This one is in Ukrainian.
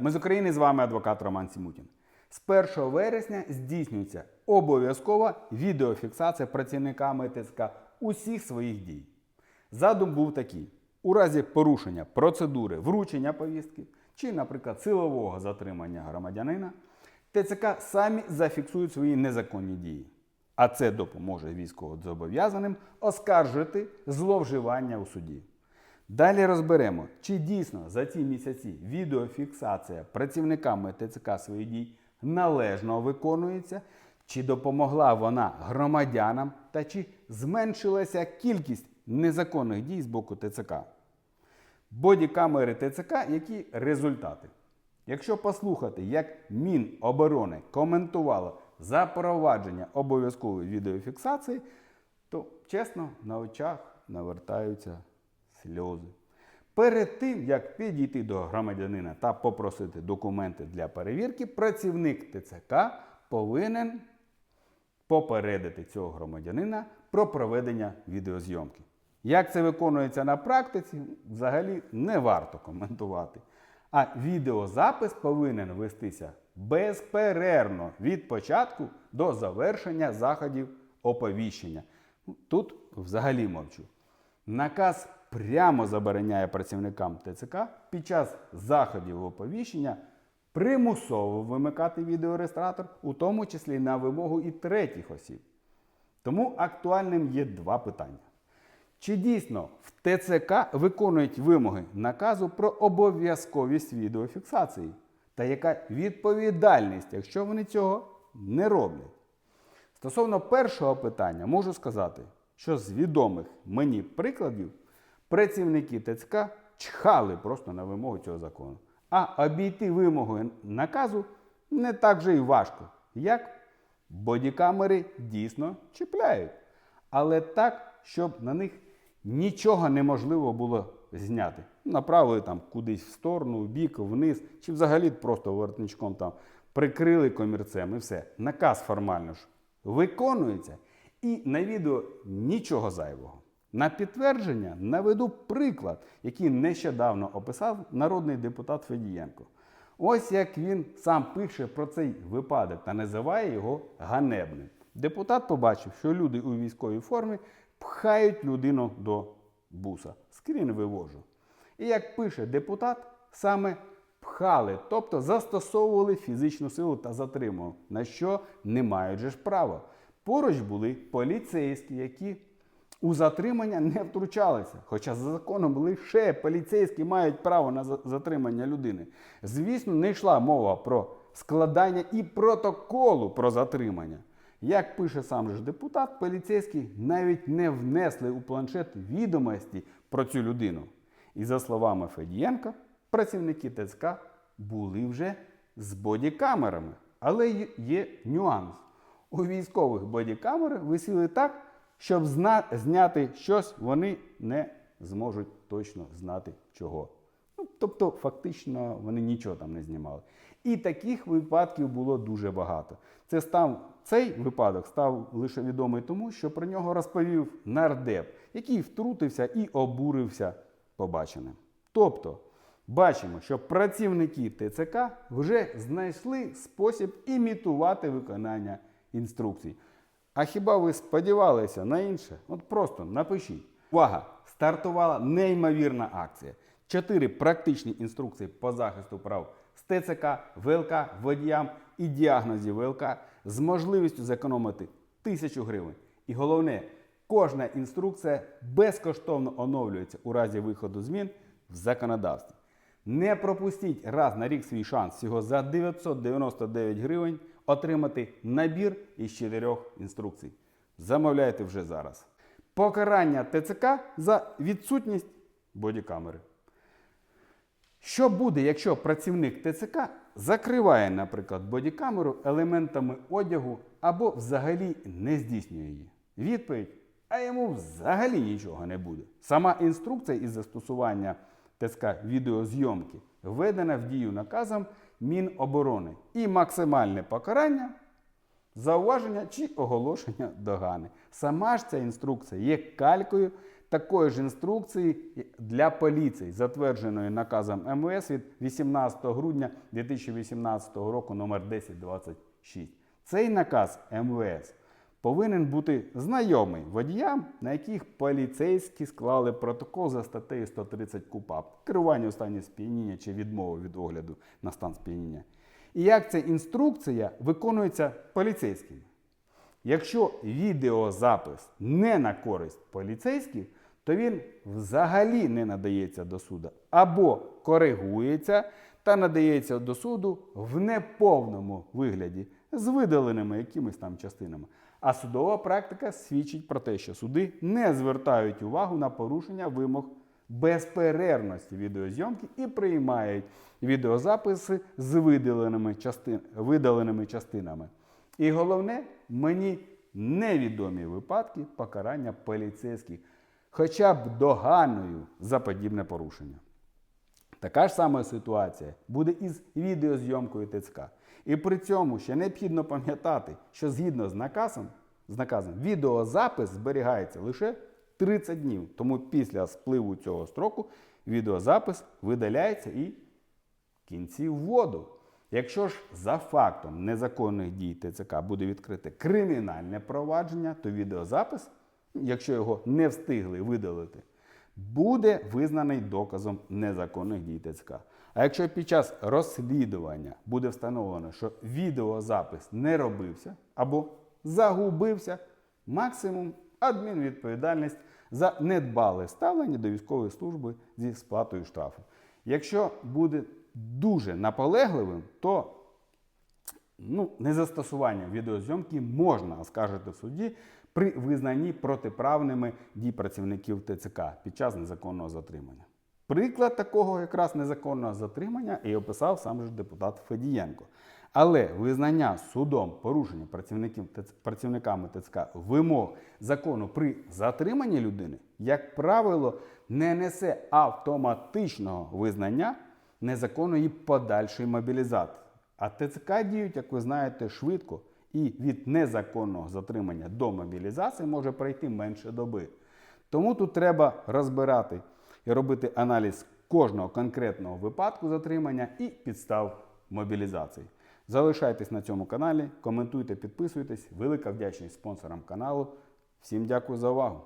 Ми з України з вами адвокат Роман Сімутін. З 1 вересня здійснюється обов'язкова відеофіксація працівниками ТСК усіх своїх дій. Задум був такий: у разі порушення процедури вручення повістки чи, наприклад, силового затримання громадянина, ТЦК самі зафіксують свої незаконні дії. А це допоможе військовозобов'язаним оскаржити зловживання у суді. Далі розберемо, чи дійсно за ці місяці відеофіксація працівниками ТЦК своїх дій належно виконується, чи допомогла вона громадянам та чи зменшилася кількість незаконних дій з боку ТЦК. Бодікамери ТЦК, які результати? Якщо послухати, як Міноборони коментувало запровадження обов'язкової відеофіксації, то чесно на очах навертаються сльози. Перед тим, як підійти до громадянина та попросити документи для перевірки, працівник ТЦК повинен попередити цього громадянина про проведення відеозйомки. Як це виконується на практиці, взагалі не варто коментувати. А відеозапис повинен вестися безперервно від початку до завершення заходів оповіщення. Тут взагалі мовчу. Наказ прямо забороняє працівникам ТЦК під час заходів оповіщення примусово вимикати відеореєстратор, у тому числі на вимогу і третіх осіб. Тому актуальним є два питання. Чи дійсно в ТЦК виконують вимоги наказу про обов'язковість відеофіксації? Та яка відповідальність, якщо вони цього не роблять? Стосовно першого питання, можу сказати, що з відомих мені прикладів працівники ТЦК чхали просто на вимогу цього закону. А обійти вимоги наказу не так вже й важко, як бодікамери дійсно чіпляють. Але так, щоб на них нічого неможливо було зняти. Направили там кудись в сторону, в бік, вниз, чи взагалі просто воротничком там прикрили комірцем і все. Наказ формально ж виконується. І на відео нічого зайвого. На підтвердження наведу приклад, який нещодавно описав народний депутат Федієнко. Ось як він сам пише про цей випадок та називає його ганебним. Депутат побачив, що люди у військовій формі пхають людину до буса. Скрін вивожу. І як пише депутат, саме пхали, тобто застосовували фізичну силу та затримували, на що не мають же ж права. Поруч були поліцейські, які у затримання не втручалися. Хоча за законом лише поліцейські мають право на затримання людини. Звісно, не йшла мова про складання і протоколу про затримання. Як пише сам же депутат, поліцейські навіть не внесли у планшет відомості про цю людину. І за словами Федієнка, працівники ТЦК були вже з бодікамерами. Але є- нюанс. У військових бодікамери висіли так, щоб зна- зняти щось, вони не зможуть точно знати чого. Ну, тобто, фактично, вони нічого там не знімали. І таких випадків було дуже багато. Це став, цей випадок став лише відомий тому, що про нього розповів нардеп, який втрутився і обурився побаченим. Тобто, бачимо, що працівники ТЦК вже знайшли спосіб імітувати виконання інструкцій. А хіба ви сподівалися на інше? От просто напишіть. Увага! Стартувала неймовірна акція. Чотири практичні інструкції по захисту прав з ТЦК, ВЛК, водіям і діагнозів ВЛК з можливістю зекономити тисячу гривень. І головне, кожна інструкція безкоштовно оновлюється у разі виходу змін в законодавстві. Не пропустіть раз на рік свій шанс всього за 999 гривень отримати набір із чотирьох інструкцій. Замовляйте вже зараз. Покарання ТЦК за відсутність бодікамери. Що буде, якщо працівник ТЦК закриває, наприклад, бодікамеру елементами одягу або взагалі не здійснює її? Відповідь: а йому взагалі нічого не буде. Сама інструкція із застосування ТСК відеозйомки введена в дію наказом Міноборони і максимальне покарання зауваження чи оголошення догани. Сама ж ця інструкція є калькою такої ж інструкції для поліції, затвердженої наказом МВС від 18 грудня 2018 року номер 1026. Цей наказ МВС повинен бути знайомий водіям, на яких поліцейські склали протокол за статтею 130 КУПАП керування у стані сп'яніння чи відмови від огляду на стан сп'яніння. І як ця інструкція виконується поліцейськими. Якщо відеозапис не на користь поліцейських, то він взагалі не надається до суду або коригується та надається до суду в неповному вигляді з видаленими якимись там частинами. А судова практика свідчить про те, що суди не звертають увагу на порушення вимог безперервності відеозйомки і приймають відеозаписи з видаленими, частин, видаленими частинами. І головне, мені невідомі випадки покарання поліцейських, хоча б доганою за подібне порушення. Така ж сама ситуація буде із відеозйомкою ТЦК. І при цьому ще необхідно пам'ятати, що згідно з наказом, з наказом відеозапис зберігається лише 30 днів. Тому після спливу цього строку відеозапис видаляється і кінці в воду. Якщо ж за фактом незаконних дій ТЦК буде відкрите кримінальне провадження, то відеозапис, якщо його не встигли видалити, буде визнаний доказом незаконних дій ТЦК. А якщо під час розслідування буде встановлено, що відеозапис не робився або загубився, максимум адмінвідповідальність за недбале ставлення до військової служби зі сплатою штрафу. Якщо буде дуже наполегливим, то ну, незастосування відеозйомки можна оскаржити в суді при визнанні протиправними дій працівників ТЦК під час незаконного затримання. Приклад такого якраз незаконного затримання і описав сам же депутат Федієнко. Але визнання судом порушення працівників, працівниками ТЦК вимог закону при затриманні людини, як правило, не несе автоматичного визнання незаконної подальшої мобілізації. А ТЦК діють, як ви знаєте, швидко, і від незаконного затримання до мобілізації може пройти менше доби. Тому тут треба розбирати і робити аналіз кожного конкретного випадку затримання і підстав мобілізації. Залишайтесь на цьому каналі, коментуйте, підписуйтесь. Велика вдячність спонсорам каналу. Всім дякую за увагу!